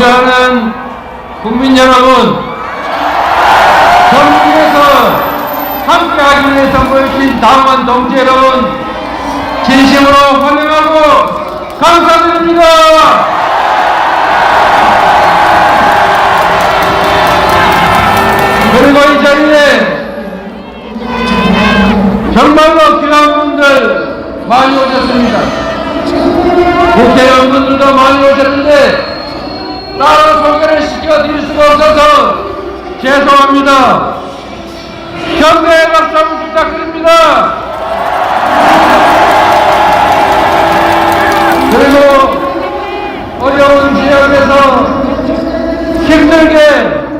존경하는 국민 여러분, 전국에서 함께하기 위해 선보여주신 당원 동지 여러분, 진심으로 환영하고 감사드립니다. 그리고 이 자리에 정말로 귀한 분들 많이 오셨습니다. 국회의원분들도 많이 오셨는데 따로 시켜드릴 수가 없어서 죄송합니다. 경례의 박수 한번 부탁드립니다. 그리고 어려운 지역에서 힘들게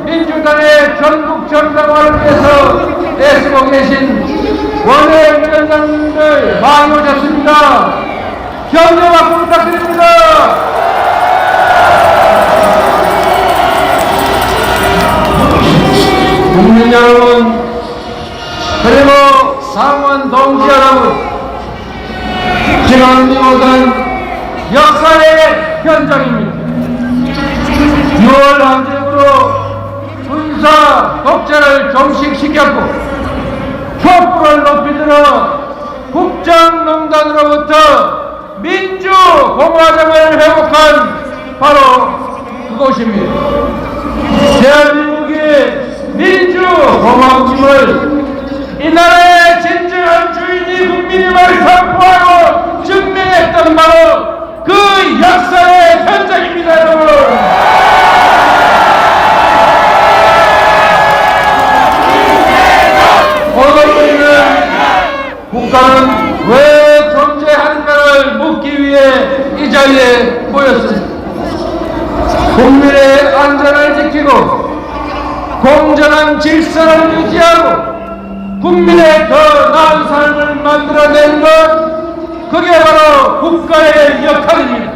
민주당의 전국 정당화를 위해서 애쓰고 계신 원외 위원장님들 많이 오셨습니다. 경례 박수 부탁드립니다. 상원 동지 여러분, 지금 이곳은 역사의 현장입니다. 6월 항쟁으로 군사 독재를 종식시켰고 촛불을 높이 들어 국정농단으로부터 민주공화정을 회복한 바로 그곳입니다. 대한민국의 민주공화국임을 이 나라의 주인이 국민임을 선포하고 증명했던 바로 그 역사의 현장입니다, 여러분. 오늘 우리는 국가는 왜 존재하는가를 묻기 위해 이 자리에 모였습니다. 국민의 안전을 지키고 공정한 질서를 유지하고 국민의 더 나은 삶을 만들어내는 것 그게 바로 국가의 역할입니다.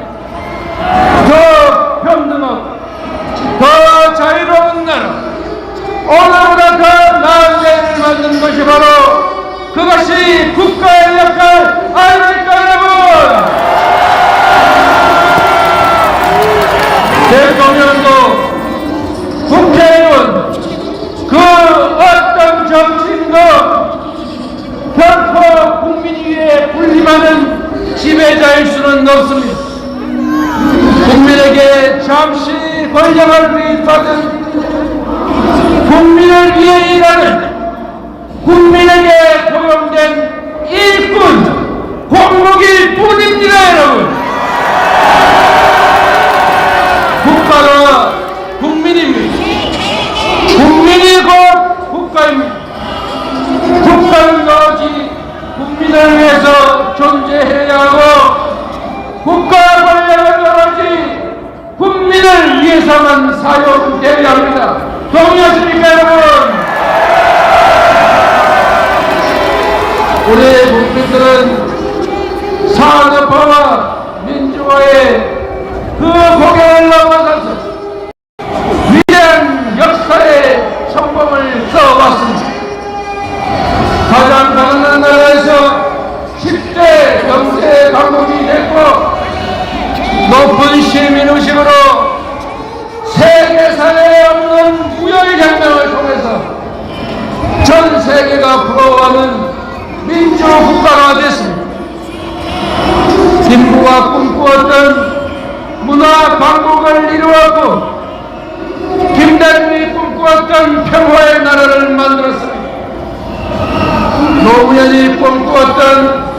노무현이 꿈꾸었던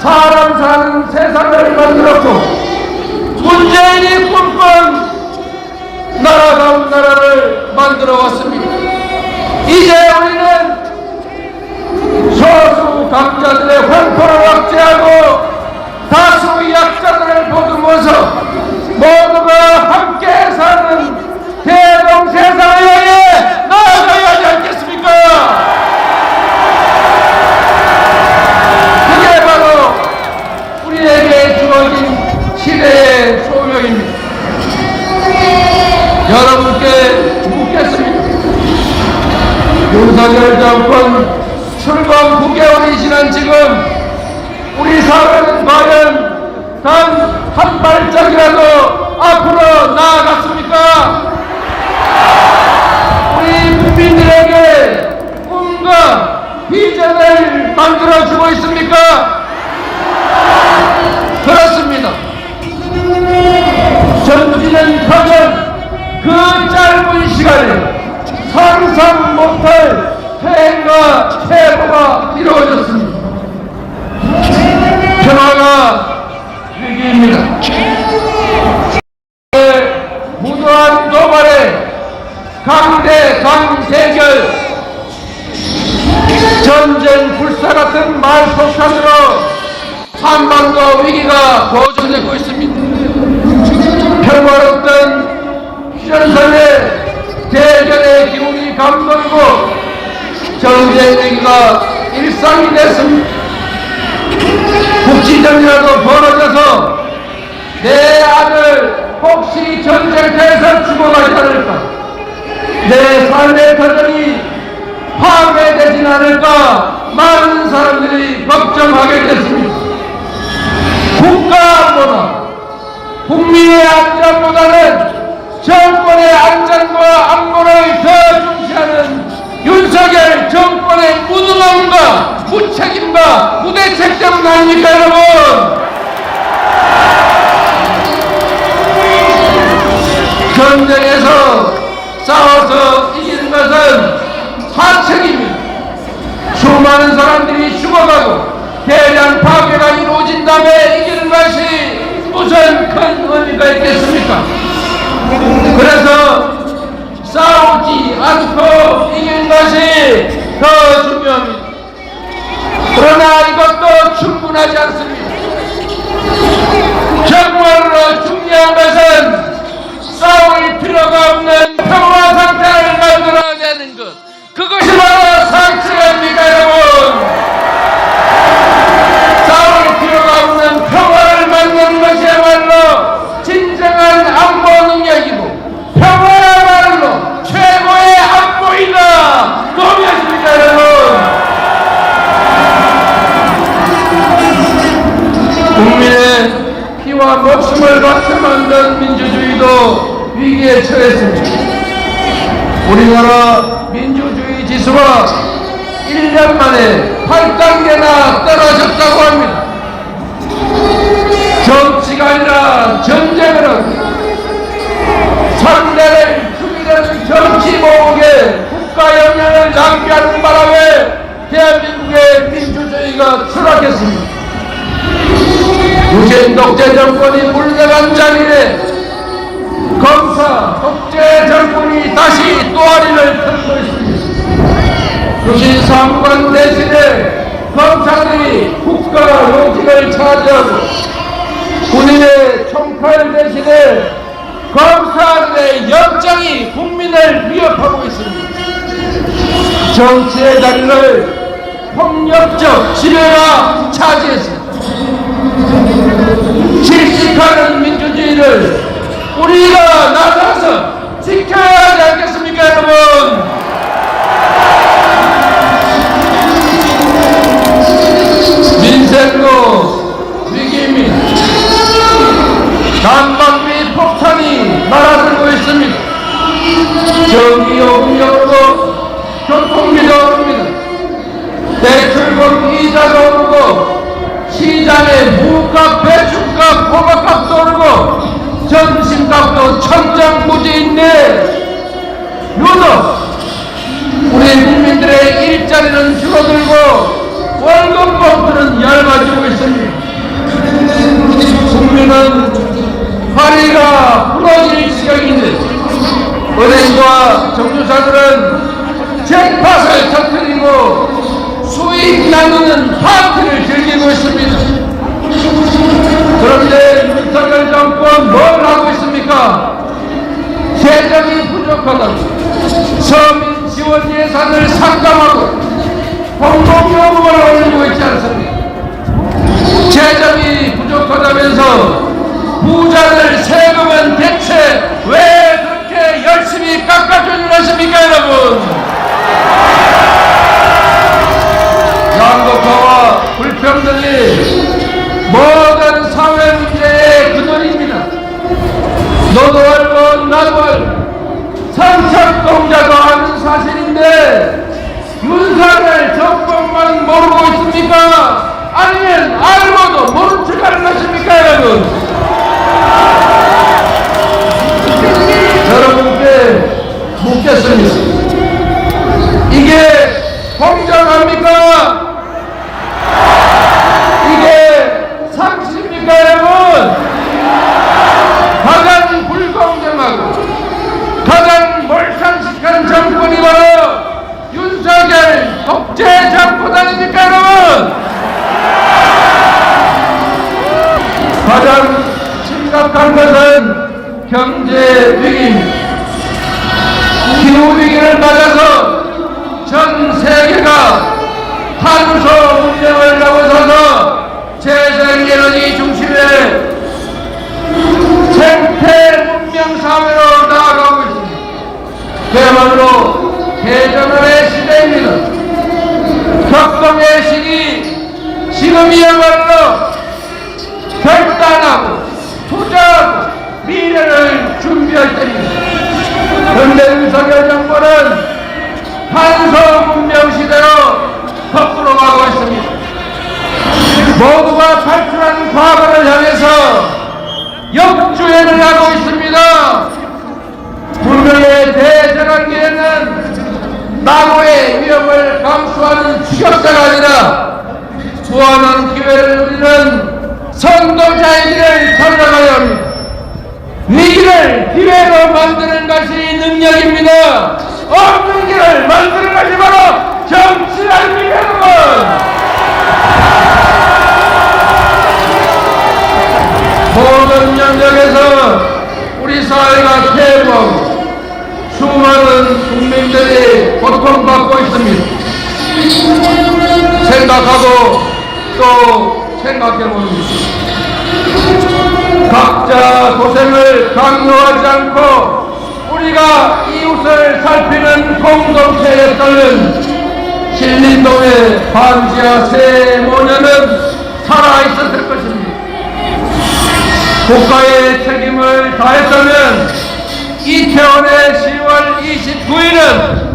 사람 사는 세상을 만들었고 문재인이 꿈꾼 나라다운 나라를 만들어 왔습니다. 이제 우리는 소수 강자들의 횡포를 억제하고 다수 약자들을 보듬어서 모두가 함께 사는 대동 세상을 향해 나아가야 하지 않겠습니까? 그게 바로 우리에게 주어진 시대의 소명입니다. 여러분께 묻겠습니다. 윤석열 정권 출범 9개월이 지난 지금 우리 사회는 과연 단 한 발짝이라도 앞으로 나아갔습니까? 있습니까? 우리 국민들에게 꿈과 비전을 만들어주고 있습니까? 그렇습니다. 정치는 커녕 그 짧은 시간에 상상 못할 폐해가 태보가 이루어졌습니다. 평화가 위기입니다. 무도한 도발에 강대 강대결 전쟁 불사 같은 말폭탄으로 한반도 위기가 고조되고 있습니다. 평화롭던 휴전선의 대결의 기운이 감돌고 전쟁 위기가 일상이 됐습니다. 국지전이라도 벌어져서 내 아들 혹시 전쟁터에서 죽어가지 않을까? 내 삶의 터전이 파괴되진 않을까? 많은 사람들이 걱정하게 됐습니다. 국가 안보나 국민의 안전보다는 정권의 안전과 안보를 더 중시하는 윤석열 정권의 무능함과 무책임과 무대책 때문 아닙니까 여러분 전쟁에서 싸워서 이기는 것은 사책입니다. 수많은 사람들이 죽어가고 대량 파괴가 이루어진 다음에 이기는 것이 무슨 큰 의미가 있겠습니까? 그래서 싸우지 않고 이기는 것이 더 중요합니다. 그러나 이것도 충분하지 않습니다. 정말로 중요한 것은 싸울 필요가 없는 정권이 물러간 자리에 검사 독재 정권이 다시 또아리를 있습니다. 유신 사무관 대신에 검사들이 국가 요직을 차지하고 군인의 총칼 대신에 검사들의 영장이 국민을 위협하고 있습니다. 정치의 자리를 폭력적 지배가 차지했습니다. 민주주의를 우리가 나서서 지켜야 하지 않겠습니까 여러분? 민생도 위기입니다 난방비 폭탄이 날아들고 있습니다. 전기 요금이 오르고 교통비도 오릅니다. 대출금 이자도 오르고 시장에 무값, 배추값, 호박값도 오르고 점심값도 천정부지인데 유독 우리 국민들의 일자리는 줄어들고 월급 봉투는 얇아지고 있습니다. 국민은 허리가 부러질 지경인데 은행과 정유사들은 잭팟을 터뜨리고 수익 나누는 파티를 즐기고 있습니다. 그런데 윤석열 정권 뭘 하고 있습니까? 재정이 부족하다고 서민 지원 예산을 삭감하고 대전환의 시대입니다. 격동의 시기 지금이야말로 결단하고 투자하고 미래를 준비할 때입니다. 현대 윤석열 정부는 탄소 문명 시대로 거꾸로 가고 있습니다. 모두가 탈출한 과거를 향해서 역주행을 하고 있습니다. 분명의 대전환기에는 나무의 위험을 추격자가 아니라 무한한 기회를 누리는 선도자의 길을 찾아가야 합니다. 위기를 기회로 만드는 것이 능력입니다. 없는 길을 만드는 것이 바로 정치 아닙니까 여러분? 모든 영역에서 우리 사회가 퇴보하고 수많은 국민들이 고통받고 있습니다. 생각하고 또 생각해봅니다. 각자 고생을 강요하지 않고 우리가 이웃을 살피는 공동체에 따른 신림동의 반지하 새 모녀는 살아있었을 것입니다. 국가의 책임을 다했다면 이태원의 10월 29일은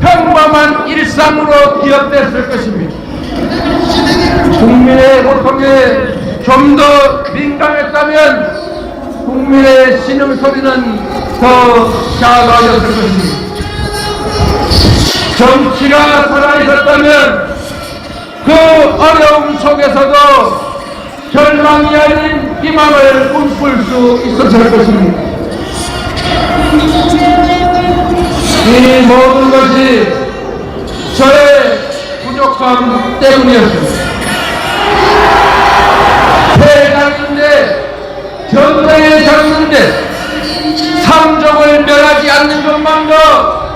평범한 일상으로 기억됐을 것입니다. 국민의 고통에 좀 더 민감했다면 국민의 신음 소리는 더 작아졌을 것입니다. 정치가 살아있었다면 그 어려움 속에서도 절망이 아닌 희망을 꿈꿀 수 있었을 것입니다. 이 모든 것이 저의 부족함 때문이었습니다. 대장인데 전쟁에 졌는데 삼족을 멸하지 않는 것만도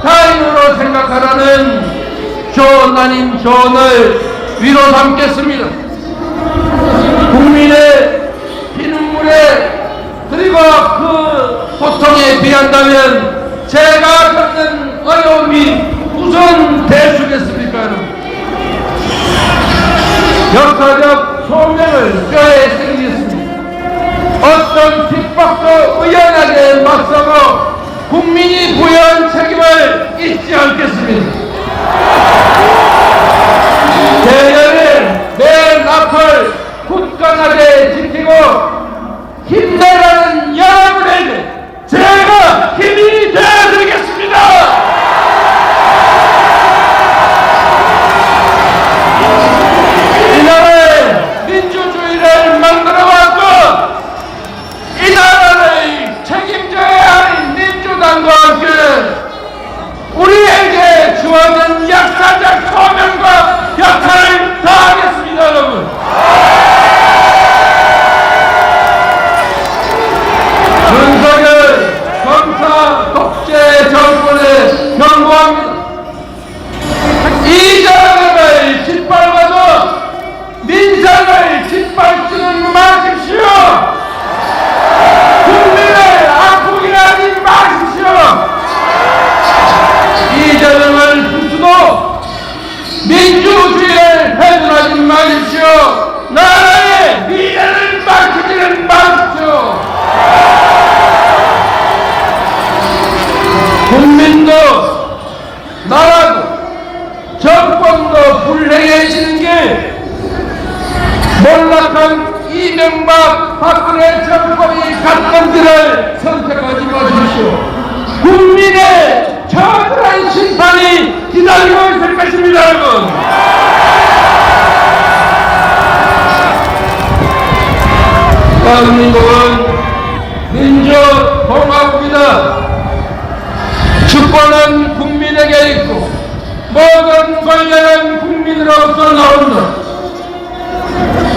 다행으로 생각하라는 조언 아닌 조언을 위로 삼겠습니다. 국민의 피눈물에 그리고 그 고통에 비한다면 제가 겪는 어려움이 무슨 대수겠습니까 역사적 소명을 뼈에 새기겠습니다. 어떤 핍박도 의연하게 맞서고 국민이 부여한 책임을 잊지 않겠습니다 정권도 불행해지는 게 몰락한 이명박 박근혜 정권이 갔던 길을 선택하지 마십시오. 국민의 처절한 심판이 기다리고 있을 것입니다, 여러분. 대한민국은 민주공화국이다. 주권은 국민에게 있고 모든 권력은 국민으로부터 나온다.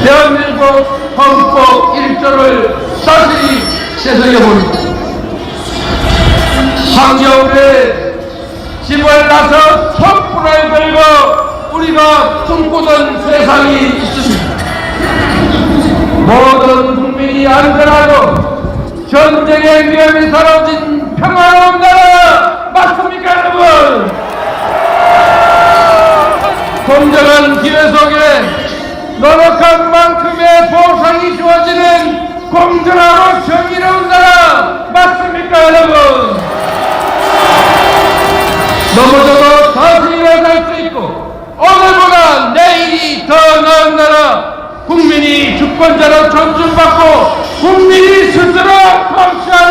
대한민국 헌법 1조를 다시 되새겨봅니다. 한겨울에 집을 나서 촛불을 들고 우리가 꿈꾸던 세상이 있습니다. 모든 국민이 안전하고 전쟁의 위험이 사라진 평화로운 나라 맞습니까 여러분? 건전한 기회속에 노력한 만큼의 보상이 주어지는 공정하고 정의로운 나라 맞습니까 여러분? 너무너무 다시 일어날 수 있고 오늘보다 내일이 더 나은 나라 국민이 주권자로 존중받고 국민이 스스로 검찰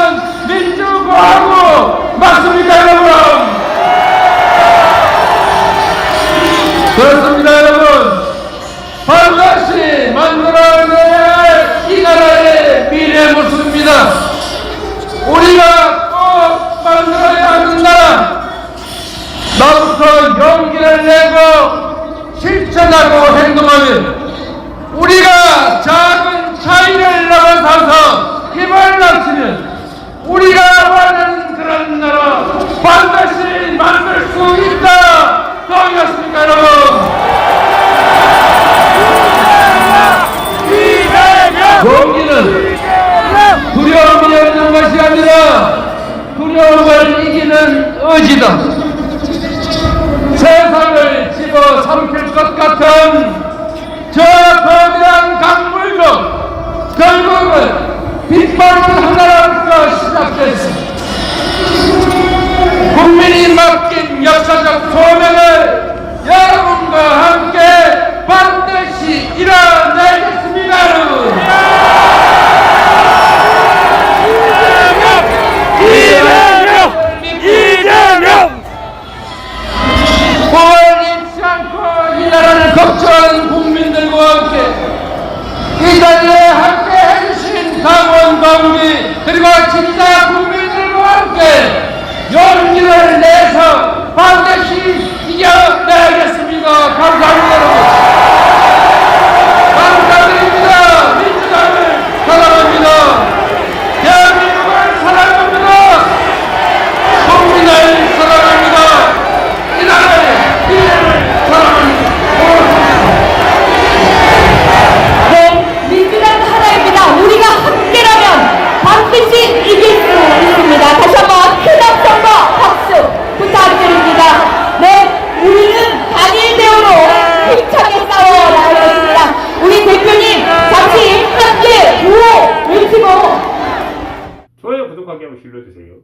한번 질러주세요.